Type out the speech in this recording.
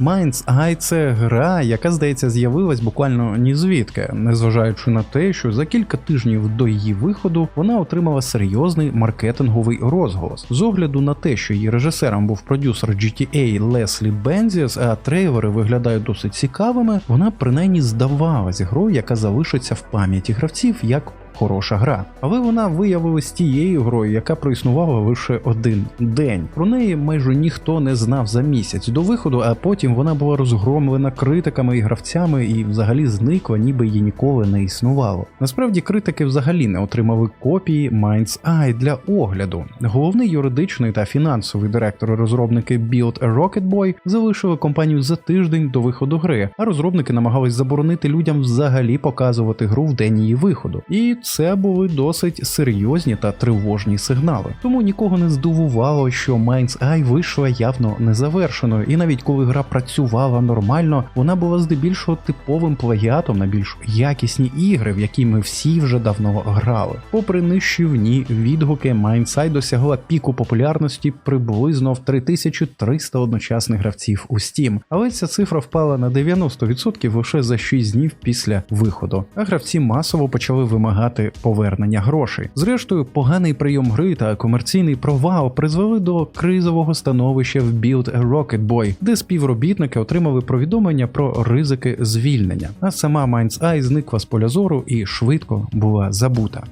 Mind's Eye – це гра, яка здається з'явилась буквально ні звідки, незважаючи на те, що за кілька тижнів до її виходу вона отримала серйозний маркетинговий розголос. З огляду на те, що її режисером був продюсер GTA Леслі Бензіс, а трейлери виглядають досить цікавими, вона принаймні здавалась грою, яка залишиться в пам'яті гравців як хороша гра. Але вона виявилась тією грою, яка проіснувала лише один день. Про неї майже ніхто не знав за місяць до виходу, а потім вона була розгромлена критиками і гравцями і взагалі зникла, ніби її ніколи не існувало. Насправді критики взагалі не отримали копії Mind's Eye для огляду. Головний юридичний та фінансовий директор розробники Build a Rocket Boy залишили компанію за тиждень до виходу гри, а розробники намагались заборонити людям взагалі показувати гру в день її виходу. І це були досить серйозні та тривожні сигнали. Тому нікого не здивувало, що Mind's Eye вийшла явно незавершеною, і навіть коли гра працювала нормально, вона була здебільшого типовим плагіатом на більш якісні ігри, в які ми всі вже давно грали. Попри нищівні відгуки, Mind's Eye досягла піку популярності приблизно в 3300 одночасних гравців у Steam, але ця цифра впала на 90% лише за 6 днів після виходу. А гравці масово почали вимагати повернення грошей. Зрештою, поганий прийом гри та комерційний провал призвели до кризового становища в Build a Rocket Boy, де співробітники отримали повідомлення про ризики звільнення. А сама Mind's Eye зникла з поля зору і швидко була забута.